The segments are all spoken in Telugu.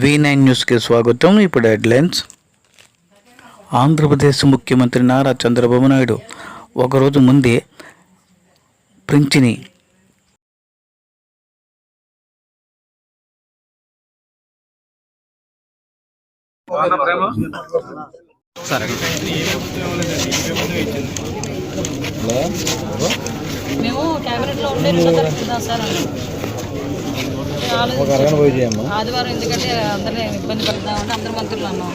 వి నైన్ న్యూస్కి స్వాగతం. ఇప్పుడు హెడ్లైన్స్. ఆంధ్రప్రదేశ్ ముఖ్యమంత్రి నారా చంద్రబాబు నాయుడు. ఒకరోజు ముందే ప్రించిని మేము క్యాబినెట్లో ఉండే సార్ ఆలోచించాం. ఆదివారం ఎందుకంటే అందరినీ ఇబ్బంది పడతామంటే అందరు మంత్రులు అన్నాం.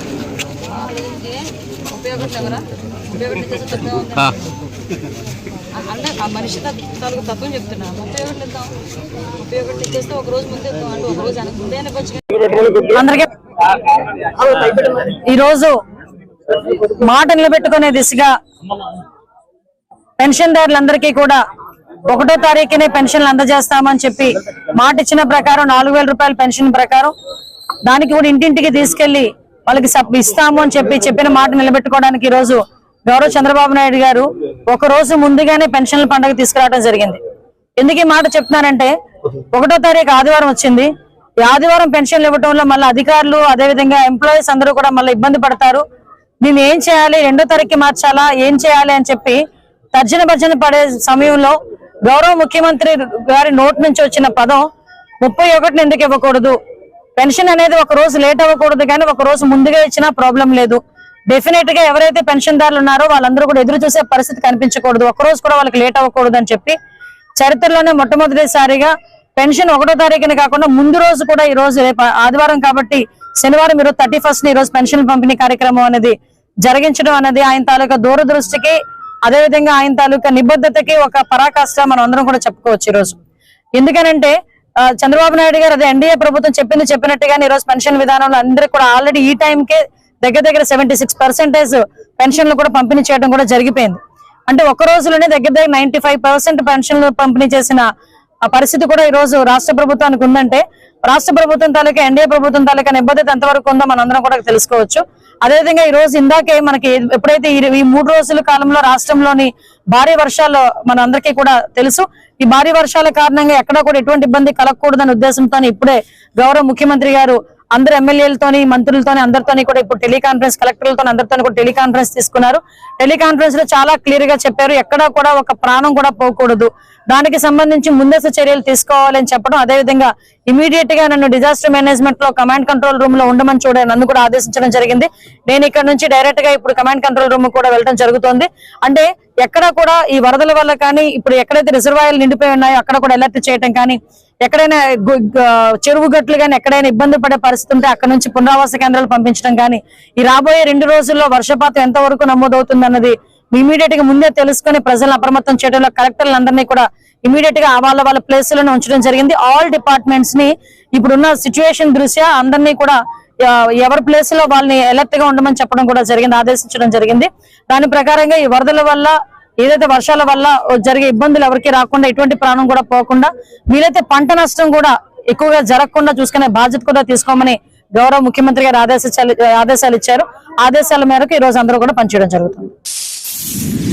అంటే ఆ మనిషి తాలూకు తత్వం చెప్తున్నా. ఉపయోగపడిద్దాం ఉపయోగపడిచ్చేస్తే ఒక రోజు ముందే అంటే ఒక రోజు ముందే వెనకొచ్చు అందరికీ ఈరోజు మాట నిలబెట్టుకునే దిశగా పెన్షన్దారులందరికీ కూడా ఒకటో తారీఖునే పెన్షన్లు అందజేస్తామని చెప్పి మాట ఇచ్చిన ప్రకారం నాలుగు వేల రూపాయల పెన్షన్ ప్రకారం దానికి కూడా ఇంటింటికి తీసుకెళ్ళి వాళ్ళకి సబ్ ఇస్తాము అని చెప్పి చెప్పిన మాట నిలబెట్టుకోవడానికి ఈ రోజు గౌరవ చంద్రబాబు నాయుడు గారు ఒక రోజు ముందుగానే పెన్షన్ల పండుగ తీసుకురావడం జరిగింది. ఎందుకు ఈ మాట చెప్తున్నానంటే ఒకటో తారీఖు ఆదివారం వచ్చింది. ఈ ఆదివారం పెన్షన్లు ఇవ్వటంలో మళ్ళీ అధికారులు అదేవిధంగా ఎంప్లాయీస్ అందరూ కూడా మళ్ళీ ఇబ్బంది పడతారు. నేను ఏం చేయాలి? రెండో తారీఖు మార్చాలా? ఏం చేయాలి అని చెప్పి తర్జన భర్జన పడే సమయంలో గౌరవ ముఖ్యమంత్రి గారి నోట్ నుంచి వచ్చిన పదం ముప్పై ఒకటిని ఎందుకు ఇవ్వకూడదు? పెన్షన్ అనేది ఒక రోజు లేట్ అవ్వకూడదు కానీ ఒక రోజు ముందుగా ఇచ్చినా ప్రాబ్లం లేదు. డెఫినెట్గా ఎవరైతే పెన్షన్ దారులు ఉన్నారో వాళ్ళందరూ కూడా ఎదురు చూసే పరిస్థితి కనిపించకూడదు. ఒక రోజు కూడా వాళ్ళకి లేట్ అవ్వకూడదు అని చెప్పి చరిత్రలోనే మొట్టమొదటిసారిగా పెన్షన్ ఒకటో తారీఖున కాకుండా ముందు రోజు కూడా ఈ రోజు రేపు ఆదివారం కాబట్టి శనివారం ఈరోజు థర్టీ ఫస్ట్ ఈ రోజు పెన్షన్ పంపిణీ కార్యక్రమం అనేది జరిగించడం అనేది ఆయన తాలూకా దూరదృష్టికి అదేవిధంగా ఆయన తాలూకా నిబద్ధతకి ఒక పరాకాష్ట మనం అందరం కూడా చెప్పుకోవచ్చు ఈ రోజు ఎందుకనంటే చంద్రబాబు నాయుడు గారు అదే ఎన్డీఏ ప్రభుత్వం చెప్పింది చెప్పినట్టుగానే ఈ రోజు పెన్షన్ విధానంలో అందరికి కూడా ఆల్రెడీ ఈ టైంకే దగ్గర దగ్గర సెవెంటీ సిక్స్ పర్సెంటేజ్ పెన్షన్లు కూడా పంపిణీ చేయడం కూడా జరిగిపోయింది. అంటే ఒక రోజులోనే దగ్గర దగ్గర నైన్టీ ఫైవ్ పర్సెంట్ పెన్షన్లు పంపిణీ చేసిన ఆ పరిస్థితి కూడా ఈ రోజు రాష్ట్ర ప్రభుత్వానికి ఉందంటే రాష్ట్ర ప్రభుత్వం తాలూకా ఎన్డీఏ ప్రభుత్వం తాలూకా నిబద్ధత ఎంతవరకు ఉందో మనందరం కూడా తెలుసుకోవచ్చు. అదేవిధంగా ఈ రోజు ఇందాకే మనకి ఎప్పుడైతే ఈ మూడు రోజుల కాలంలో రాష్ట్రంలోని భారీ వర్షాలు మన అందరికీ కూడా తెలుసు ఈ భారీ వర్షాల కారణంగా ఎక్కడా కూడా ఎటువంటి ఇబ్బంది కలగకూడదనే ఉద్దేశంతో ఇప్పుడే గౌరవ ముఖ్యమంత్రి గారు అందరు ఎమ్మెల్యేలతోని మంత్రులతోని అందరితోని కూడా ఇప్పుడు టెలికాన్ఫరెన్స్ కలెక్టర్లతో అందరితో కూడా టెలికాన్ఫరెన్స్ తీసుకున్నారు. టెలికాన్ఫరెన్స్లో చాలా క్లియర్గా చెప్పారు ఎక్కడా కూడా ఒక ప్రాణం కూడా పోకూడదు. దానికి సంబంధించి ముందస్తు చర్యలు తీసుకోవాలని చెప్పడం అదేవిధంగా ఇమీడియట్గా నన్ను డిజాస్టర్ మేనేజ్మెంట్లో కమాండ్ కంట్రోల్ రూమ్లో ఉండమని చూడ నన్ను కూడా ఆదేశించడం జరిగింది. నేను ఇక్కడ నుంచి డైరెక్ట్గా ఇప్పుడు కమాండ్ కంట్రోల్ రూమ్ కూడా వెళ్ళడం జరుగుతుంది. అంటే ఎక్కడ కూడా ఈ వరదల వల్ల కానీ ఇప్పుడు ఎక్కడైతే రిజర్వాయర్లు నిండిపోయి ఉన్నాయో అక్కడ కూడా అలర్ట్ చేయడం కానీ ఎక్కడైనా చెరువు గట్లు కానీ ఎక్కడైనా ఇబ్బంది పడే పరిస్థితి ఉంటే అక్కడ నుంచి పునరావాస కేంద్రాలు పంపించడం కానీ ఈ రాబోయే రెండు రోజుల్లో వర్షపాతం ఎంత వరకు నమోదవుతుంది అన్నది ఇమీడియట్గా ముందే తెలుసుకొని ప్రజలను అప్రమత్తం చేయడంలో కలెక్టర్లందరినీ కూడా ఇమీడియట్గా వాళ్ళ వాళ్ళ ప్లేస్లోనే ఉంచడం జరిగింది. ఆల్ డిపార్ట్మెంట్స్ని ఇప్పుడున్న సిచ్యువేషన్ దృష్ట్యా అందరినీ కూడా ఎవరి ప్లేస్లో వాళ్ళని అలర్ట్గా ఉండమని చెప్పడం కూడా జరిగింది ఆదేశించడం జరిగింది. దాని ప్రకారంగా ఈ వరదల వల్ల ఏదైతే వర్షాల వల్ల జరిగే ఇబ్బందులు ఎవరికి రాకుండా ఎటువంటి ప్రాణం కూడా పోకుండా వీలైతే పంట నష్టం కూడా ఎక్కువగా జరగకుండా చూసుకునే బాధ్యత కూడా తీసుకోమని గౌరవ ముఖ్యమంత్రి గారు ఆదేశాలు ఆదేశాలు ఇచ్చారు. ఆదేశాల మేరకు ఈ రోజు అందరూ కూడా పనిచేయడం జరుగుతుంది. Thank you.